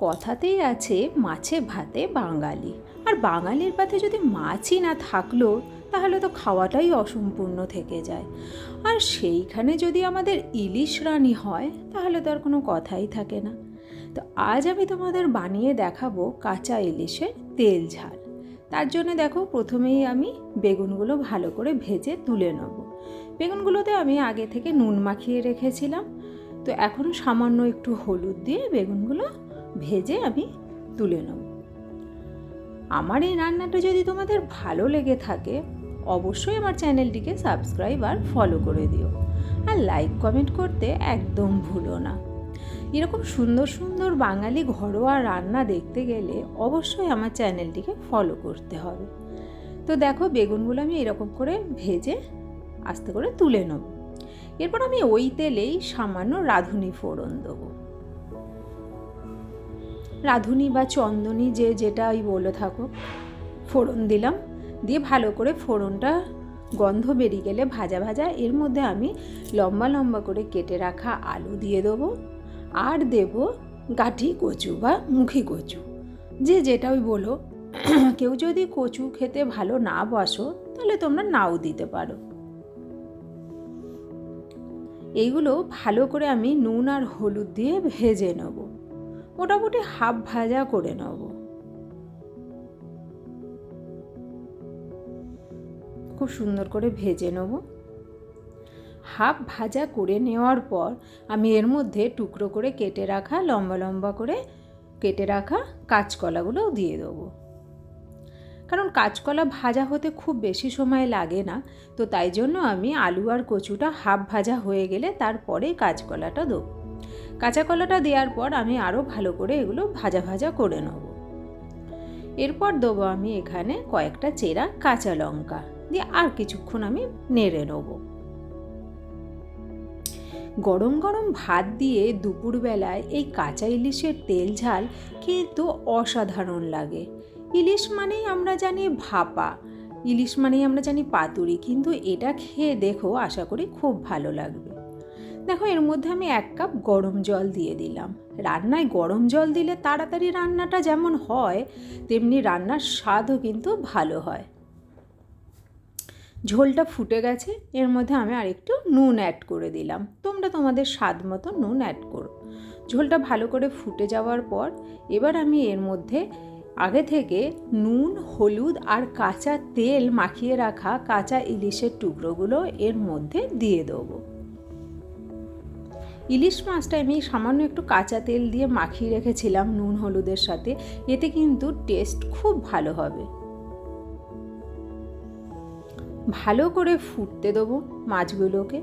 কথাতেই আছে, মাছে ভাতে বাঙালি। আর বাঙালির পাতে যদি মাছই না থাকল, তাহলে তো খাওয়াটাই অসম্পূর্ণ থেকে যায়। আর সেইখানে যদি আমাদের ইলিশ রানি হয়, তাহলে তো আর কোনো কথাই থাকে না। তো আজ আমি তোমাদের বানিয়ে দেখাবো কাঁচা ইলিশের তেল ঝাল। তার জন্য দেখো, প্রথমেই আমি বেগুনগুলো ভালো করে ভেজে তুলে নেব। বেগুনগুলোতে আমি আগে থেকে নুন মাখিয়ে রেখেছিলাম। তো এখন সামান্য একটু হলুদ দিয়ে বেগুনগুলো ভেজে আমি তুলে নেব। আমার এই রান্নাটা যদি তোমাদের ভালো লেগে থাকে, অবশ্যই আমার চ্যানেলটিকে সাবস্ক্রাইব আর ফলো করে দিও। আর লাইক কমেন্ট করতে একদম ভুলো না। এরকম সুন্দর সুন্দর বাঙালি ঘরোয়া রান্না দেখতে গেলে অবশ্যই আমার চ্যানেলটিকে ফলো করতে হবে। তো দেখো, বেগুনগুলো আমি এরকম করে ভেজে আস্তে করে তুলে নেব। এরপর আমি ওই তেলেই সামান্য রাঁধুনি ফোড়ন দেবো। রাঁধুনি বা চন্দনী যে যেটাই বলে থাকো ফোড়ন দিলাম। দিয়ে ভালো করে ফোড়নটা গন্ধ বেরিয়ে গেলে ভাজা ভাজা, এর মধ্যে আমি লম্বা লম্বা করে কেটে রাখা আলু দিয়ে দেবো আর দেব গাঠি কচু বা মুখি কচু। যে যেটা ওই বলো, কেউ যদি কচু খেতে ভালো না বসো, তাহলে তোমরা নাও দিতে পারো। এইগুলো ভালো করে আমি নুন আর হলুদ দিয়ে ভেজে নেব। মোটামুটি হাফ ভাজা করে নেব। খুব সুন্দর করে ভেজে নেব। হাফ ভাজা করে নেওয়ার পর আমি এর মধ্যে টুকরো করে কেটে রাখা, লম্বা লম্বা করে কেটে রাখা কাঁচকলাগুলোও দিয়ে দেবো। কারণ কাঁচকলা ভাজা হতে খুব বেশি সময় লাগে না, তো তাই জন্য আমি আলু আর কচুটা হাফ ভাজা হয়ে গেলে তারপরে কাঁচকলাটা দেবো। কাঁচা কলাটা দেওয়ার পর আমি আরও ভালো করে এগুলো ভাজা ভাজা করে নেব। এরপর দেবো আমি এখানে কয়েকটা চেরা কাঁচা লঙ্কা। দিয়ে আর কিছুক্ষণ আমি নেড়ে নেব। গরম গরম ভাত দিয়ে দুপুরবেলায় এই কাঁচা ইলিশের তেল ঝাল কিন্তু অসাধারণ লাগে। ইলিশ মানেই আমরা জানি ভাপা, ইলিশ মানেই আমরা জানি পাতুরি, কিন্তু এটা খেয়ে দেখো, আশা করি খুব ভালো লাগবে। দেখো, এর মধ্যে আমি এক কাপ গরম জল দিয়ে দিলাম। রান্নায় গরম জল দিলে তাড়াতাড়ি রান্নাটা যেমন হয়, তেমনি রান্নার স্বাদও কিন্তু ভালো হয়। ঝোলটা ফুটে গেছে, এর মধ্যে আমি আরেকটু নুন অ্যাড করে দিলাম। তোমরা তোমাদের স্বাদ মতো নুন অ্যাড করো। ঝোলটা ভালো করে ফুটে যাওয়ার পর, এবার আমি এর মধ্যে আগে থেকে নুন, হলুদ আর কাঁচা তেল মাখিয়ে রাখা কাঁচা ইলিশের টুকরোগুলো এর মধ্যে দিয়ে দেবো। ইলিশ মাছটা আমি সামান্য একটু কাঁচা তেল দিয়ে মাখিয়ে রেখেছিলাম নুন হলুদের সাথে। এতে কিন্তু টেস্ট খুব ভালো হবে। ভালো করে ফুটতে দেবো মাছগুলোকে।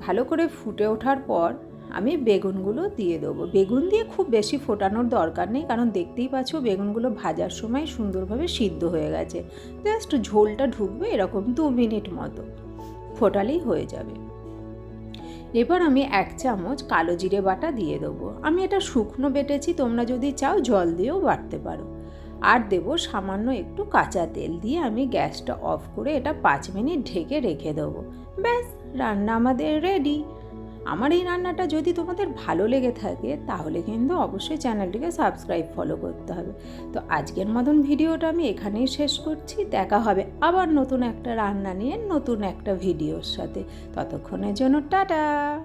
ভালো করে ফুটে ওঠার পর আমি বেগুনগুলো দিয়ে দেবো। বেগুন দিয়ে খুব বেশি ফোটানোর দরকার নেই, কারণ দেখতেই পাচ্ছ বেগুনগুলো ভাজার সময় সুন্দরভাবে সিদ্ধ হয়ে গেছে। জাস্ট ঝোলটা ঢুকবে এরকম দু মিনিট মতো। ফোটালেই হয়ে যাবে। এবার আমি এক চামচ কালো জিরে বাটা দিয়ে দেবো। আমি এটা শুকনো বেটেছি, তোমরা যদি চাও জল দিয়েও বাটতে পারো। আর দেব সামান্য একটু কাঁচা তেল দিয়ে আমি গ্যাসটা অফ করে এটা পাঁচ মিনিট ঢেকে রেখে দেবো। ব্যাস, রান্না আমাদের রেডি। আমার এই রান্নাটা যদি তোমাদের ভালো লেগে থাকে, তাহলে কিন্তু অবশ্যই চ্যানেলটিকে সাবস্ক্রাইব ফলো করতে হবে। তো আজকের মতন ভিডিওটা আমি এখানেই শেষ করছি। দেখা হবে আবার নতুন একটা রান্না নিয়ে, নতুন একটা ভিডিওর সাথে। ততক্ষণের জন্য টাটা!